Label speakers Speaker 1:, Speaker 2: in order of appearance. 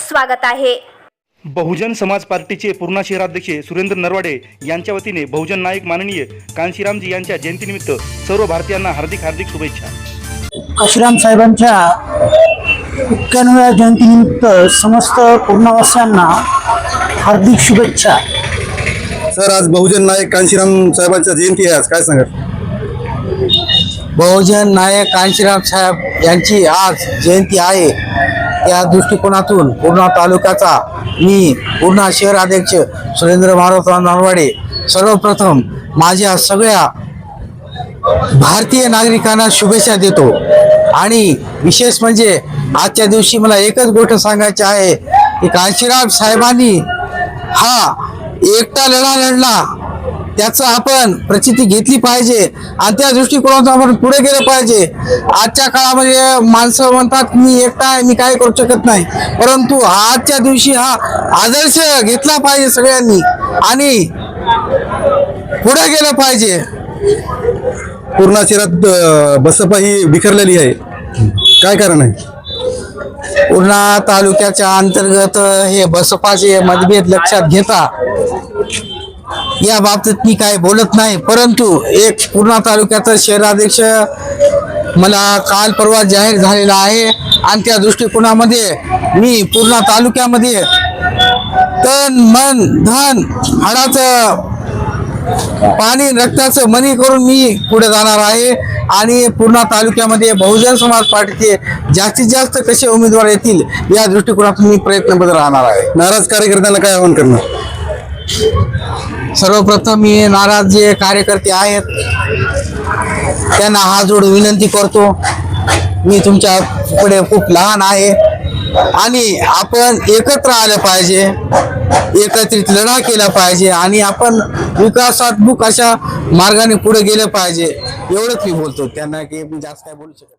Speaker 1: स्वागत आहे.
Speaker 2: बहुजन समाज पार्टीचे पूर्णा शहराध्यक्ष सुरेंद्र नरवाडे यांच्या वतीने बहुजन नायक माननीय कांशीरामजी यांच्या जयंतीनिमित्त सर्व भारतीयांना हार्दिक हार्दिक शुभेच्छा.
Speaker 3: काशीराम साहेबांच्या एक्क्याण्णव्या जयंतीनिमित्त समस्त पूर्णवासियांना हार्दिक शुभेच्छा.
Speaker 4: सर आज बहुजन नायक कांशीराम साहेबांच्या जयंती आहे. आज काय सांगाल?
Speaker 5: बहुजन नायक कांशीराम साहेब यांची आज जयंती आहे. त्या दृष्टिकोनातून पूर्णा तालुक्याचा मी पूर्णा शहर अध्यक्ष सुरेंद्र मारोतराव नानवाडे सर्वप्रथम माझ्या सगळ्या भारतीय नागरिकांना शुभेच्छा देतो. आणि विशेष म्हणजे आजच्या दिवशी मला एकच गोष्ट सांगायची आहे की काशीराम साहेबांनी हा एकटा लढा लढला. त्याचं आपण प्रचिती घेतली पाहिजे. आणि त्या दृष्टिकोनातून आपण पुढे गेलं पाहिजे. आजच्या काळामध्ये माणसं म्हणतात मी एकटा आहे मी काय करू शकत नाही. परंतु आजच्या दिवशी हा आदर्श घेतला पाहिजे सगळ्यांनी. आणि पुढे गेलं पाहिजे.
Speaker 4: पूर्णा शहरात अं, बसपा ही बिखरलेली आहे. काय कारण आहे?
Speaker 5: पूर्णा तालुक्याच्या अंतर्गत हे बसपाचे मतभेद लक्षात घेता. या बाबतीत मी काय बोलत नाही परंतु एक पूर्णा तालुक्याचा शहराध्यक्ष मला काल परवा जाहीर झालेला आहे आणि त्या दृष्टिकोनामध्ये मी पूर्णा तालुक्यामध्ये तन मन धन हाडाचं पाणी रक्ताचं मनी करून मी पुढे जाणार आहे आणि पूर्णा तालुक्यामध्ये बहुजन समाज पार्टीचे जास्तीत जास्त कसे उमेदवार येतील या दृष्टिकोनातून मी प्रयत्नबद्ध राहणार आहे.
Speaker 4: नाराज कार्यकर्त्यांना काय आवाहन करणार?
Speaker 5: सर्वप्रथम मी नाराज जे कार्यकर्ते आहेत त्यांना हा जोड विनंती करतो. मी तुमच्यापुढे खूप लहान आहे. आणि आपण एकत्र आलं पाहिजे एकत्रित लढा केला पाहिजे आणि आपण विकासात्मक अशा मार्गाने पुढे गेलं पाहिजे. एवढंच मी बोलतो. त्यांना की मी जास्त काय बोलू शकत